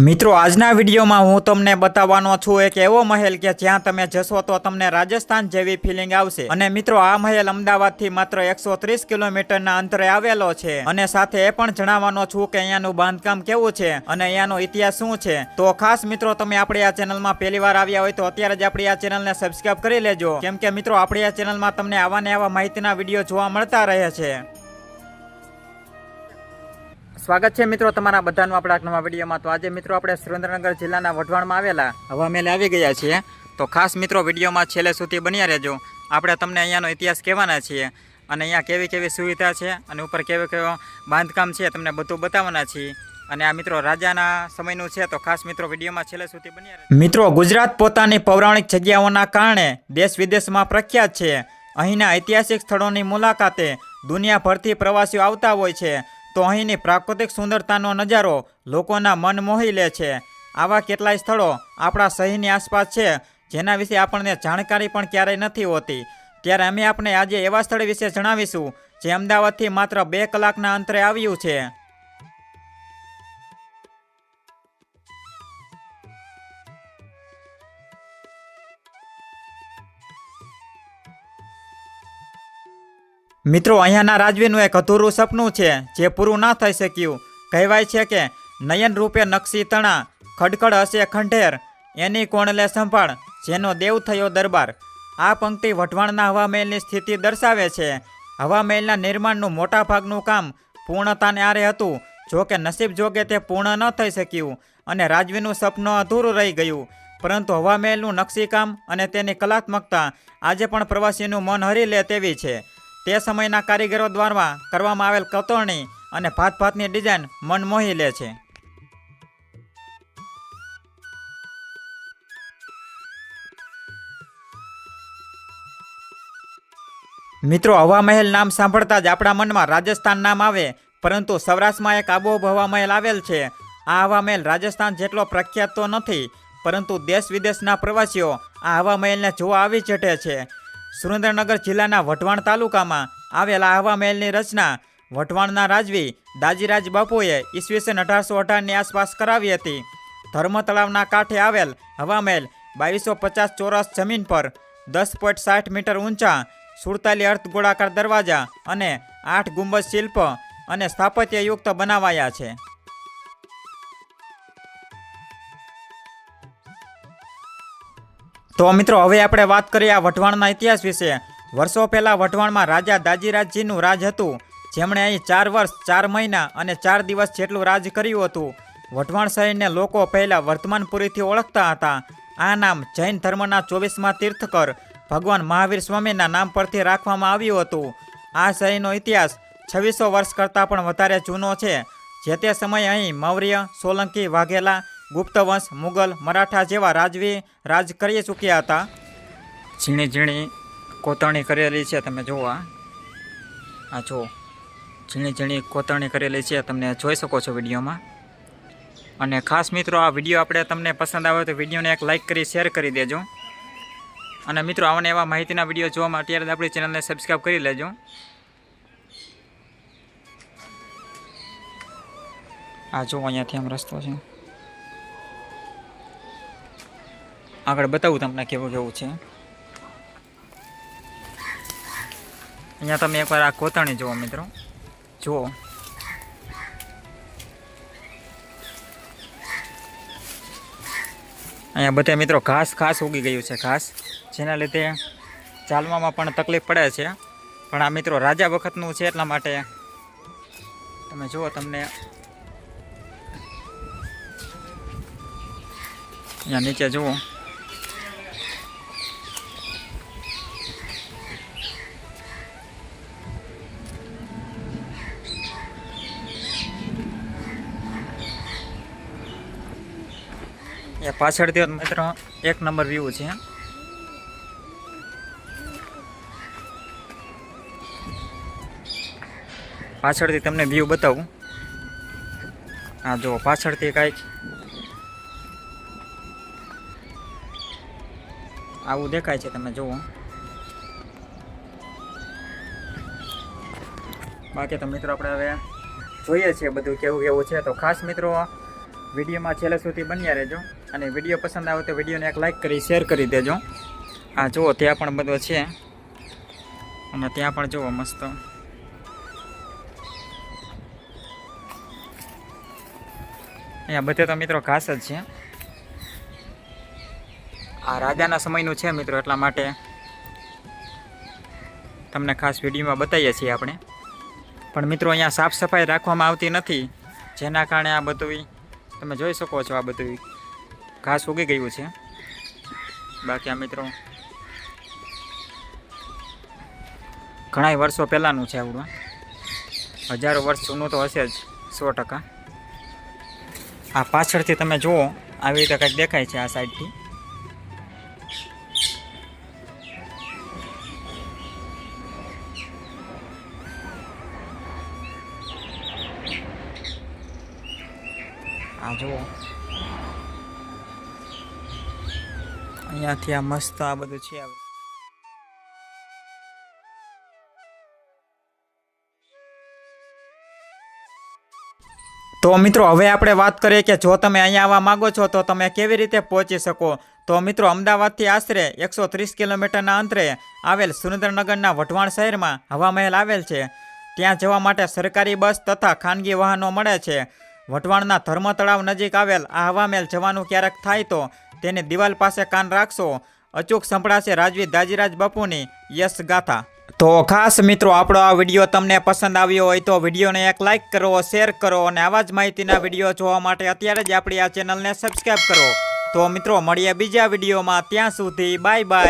મિત્રો, આજના વિડીયોમાં હું તમને બતાવવાનો છું એક એવો મહેલ કે જ્યાં તમે જશો તો તમને રાજસ્થાન જેવી ફિલિંગ આવશે. અને મિત્રો, આ મહેલ અમદાવાદથી માત્ર એકસો ત્રીસ કિલોમીટરના અંતરે આવેલો છે. અને સાથે એ પણ જણાવવાનો છું કે અહીંયાનું બાંધકામ કેવું છે અને અહીંયાનો ઇતિહાસ શું છે. તો ખાસ મિત્રો, તમે આપણી આ ચેનલમાં પહેલી વાર આવ્યા હોય તો અત્યારે જ આપણી આ ચેનલને સબસ્ક્રાઈબ કરી લેજો. કેમ કે મિત્રો, આપણી આ ચેનલમાં તમને આવા ને આવા માહિતીના વીડિયો જોવા મળતા રહે છે. સ્વાગત છે મિત્રો તમારા બધાનું આપણા નવા વિડીયોમાં. તો આજે મિત્રો આપણે સુરેન્દ્રનગર જિલ્લાના વઢવાણમાં આવેલા હવા મેલે આવી ગયા છીએ. તો ખાસ મિત્રો વિડીયોમાં છેલ્લે સુધી બન્યા રહેજો. આપણે તમને અહીંયાનો ઇતિહાસ કહેવાના છીએ અને અહીંયા કેવી કેવી સુવિધા છે અને ઉપર કેવો કેવો બાંધકામ છે તમને બધું બતાવવાના છીએ. અને આ મિત્રો રાજાના સમયનું છે, તો ખાસ મિત્રો વિડીયોમાં છેલ્લે સુધી બન્યા મિત્રો ગુજરાત પોતાની પૌરાણિક જગ્યાઓના કારણે દેશ વિદેશમાં પ્રખ્યાત છે. અહીંના ઐતિહાસિક સ્થળોની મુલાકાતે દુનિયાભરથી પ્રવાસીઓ આવતા હોય છે. તો અહીંની પ્રાકૃતિક સુંદરતાનો નજારો લોકોના મન મોહી લે છે. આવા કેટલાય સ્થળો આપણા શહેરની આસપાસ છે, જેના વિશે આપણને જાણકારી પણ ક્યારેય નથી હોતી. ત્યારે અમે આપણે આજે એવા સ્થળ વિશે જણાવીશું, જે અમદાવાદથી માત્ર બે કલાકના અંતરે આવ્યું છે. મિત્રો, અહીંયાના રાજવીનું એક અધૂરું સપનું છે, જે પૂરું ના થઈ શક્યું. કહેવાય છે કે, નયન રૂપે નકશી તણા, ખડખડ હશે ખંઢેર, એની કોણ લે સંભાળ, જેનો દેવ થયો દરબાર. આ પંક્તિ વઢવાણના હવામહેલની સ્થિતિ દર્શાવે છે. હવામહેલના નિર્માણનું મોટા ભાગનું કામ પૂર્ણતાને આરે હતું. જો કે નસીબ જોગે તે પૂર્ણ ન થઈ શક્યું અને રાજવીનું સપનું અધૂરું રહી ગયું. પરંતુ હવામહેલનું નકશીકામ અને તેની કલાત્મકતા આજે પણ પ્રવાસીનું મન હરી લે તેવી છે. તે સમયના કારીગરો દ્વારા કરવામાં આવેલ કતરણી અને ભાત ભાતની ડિઝાઇન મન મોહી લે છે. મિત્રો, હવા મહેલ નામ સાંભળતા જ આપણા મનમાં રાજસ્થાન નામ આવે, પરંતુ સૌરાષ્ટ્રમાં એક આબોહબ હવા મહેલ આવેલ છે. આ હવા મહેલ રાજસ્થાન જેટલો પ્રખ્યાત તો નથી, પરંતુ દેશ વિદેશના પ્રવાસીઓ આ હવા મહેલને જોવા આવી ચઢે છે. સુરેન્દ્રનગર જિલ્લાના વઢવાણ તાલુકામાં આવેલા હવા મહેલની રચના વઢવાણના રાજવી દાજીરાજ બાપુએ ઈસવીસન અઢારસો અઢારની આસપાસ કરાવી હતી. ધર્મ તળાવના કાંઠે આવેલ હવા મહેલ બાવીસો પચાસ ચોરસ જમીન પર દસ પોઈન્ટ સાઠ મીટર ઊંચા સુડતાલી અર્ધ ગોળાકાર દરવાજા અને આઠ ગુંબજ શિલ્પ અને સ્થાપત્યયુક્ત બનાવાયા છે. તો મિત્રો, હવે આપણે વાત કરીએ આ વઢવાણના ઇતિહાસ વિશે. વર્ષો પહેલાં વઢવાણમાં રાજા દાજીરાજજીનું રાજ હતું. જેમણે અહીં ચાર વર્ષ, ચાર મહિના અને ચાર દિવસ જેટલું રાજ કર્યું હતું. વઢવાણ શહેરને લોકો પહેલાં વર્તમાનપુરીથી ઓળખતા હતા. આ નામ જૈન ધર્મના ચોવીસમાં તીર્થકર ભગવાન મહાવીર સ્વામીના નામ પરથી રાખવામાં આવ્યું હતું. આ શહેરનો ઇતિહાસ છવ્વીસો વર્ષ કરતાં પણ વધારે જૂનો છે. જે તે સમયે અહીં મૌર્ય, સોલંકી, વાઘેલા ગુપ્તવંશ, મુગલ, મરાઠા જેવા રાજવી રાજ કરી ચૂક્યા હતા. ઝીણી ઝીણી કોતરણી કરેલી છે, તમે જુઓ આ. જુઓ. ઝીણી ઝીણી કોતરણી કરેલી છે, તમને જોઈ શકો છો વિડીયોમાં. અને ખાસ મિત્રો, આ વીડિયો આપણે તમને પસંદ આવે તો વિડીયોને એક લાઇક કરી, શેર કરી દેજો. અને મિત્રો, આવાને એવા માહિતીના વીડિયો જોવા માટે અત્યારે આપણી ચેનલને સબસ્ક્રાઈબ કરી લેજો. આ જો અહીંયાથી આમ રસ્તો છે. આગળ બતાવું તમને કેવું કેવું છે. અહીંયા તમે એકવાર આ કોતરણી જુઓ મિત્રો. જુઓ. અહીંયા બધા મિત્રો ઘાસ ખાસ ઉગી ગયું છે, ઘાસ. જેના લીધે ચાલવામાં પણ તકલીફ પડે છે. પણ આ મિત્રો રાજા વખતનું છે એટલા માટે તમે જુઓ તમને. અહીંયા નીચે જુઓ. એ પાછળથી મિત્રો, એક નંબર વ્યૂ છે. પાછળથી તમને વ્યૂ બતાવું. હા જો પાછળથી કાંઈક આવું દેખાય છે તમે જુઓ. બાકી તો મિત્રો આપણે હવે જોઈએ છીએ બધું કેવું કેવું છે. તો ખાસ મિત્રો, વિડીયોમાં છેલ્લે સુધી બન્યા રહેજો. અને વીડિયો પસંદ આવે તો વિડીયોને એક લાઇક કરી શેર કરી દેજો. આ જુઓ, ત્યાં પણ બધો છે. અને ત્યાં પણ જુઓ, મસ્ત. અહીંયા બધે તો મિત્રો ઘાસ જ છે. આ રાજાના સમયનું છે મિત્રો એટલા માટે. તમને ખાસ વિડીયોમાં બતાવીએ છીએ આપણે. પણ મિત્રો અહીંયા સાફ સફાઈ રાખવામાં આવતી નથી. જેના કારણે આ બધું તમે જોઈ શકો છો આ બધું ઘાસ ઉગી ગયું છે. બાકી આ મિત્રો ઘણા વર્ષો પહેલાંનું છે આવડું. હજારો વર્ષ જૂનું તો હશે જ, સો ટકા. આ પાછળથી તમે જુઓ, આવી રીતે કંઈક દેખાય છે આ સાઈડથી. આ જુઓ. અહીંયાથી આ મસ્ત આ બધું છે તો મિત્રો, હવે આપણે વાત કરીએ કે જો તમે અહીંયા આવવા માંગો છો, તો તમે કેવી રીતે પહોંચી શકો? તો મિત્રો, અમદાવાદથી આશરે એકસો ત્રીસ કિલોમીટરના અંતરે આવેલ સુરેન્દ્રનગરના વઢવાણ શહેરમાં હવા મહેલ આવેલ છે. ત્યાં જવા માટે સરકારી બસ તથા ખાનગી વાહનો મળે છે. વઢવાણના ધર્મ તળાવ નજીક આવેલ આ હવા મહેલ જવાનું ક્યારેક થાય તો તેની દિવાલ પાસે કાન રાખશો. અચૂક સંભળાશે રાજવી દાજીરાજ બાપુની યશ ગાથા. તો ખાસ મિત્રો, આપણો આ વીડિયો તમને પસંદ આવ્યો હોય તો વિડીયોને એક લાઇક કરો, શેર કરો અને આવા જ માહિતીના વીડિયો જોવા માટે અત્યારે જ આપણી આ ચેનલને સબસ્ક્રાઈબ કરો. તો મિત્રો, મળીએ બીજા વિડીયોમાં. ત્યાં સુધી બાય બાય.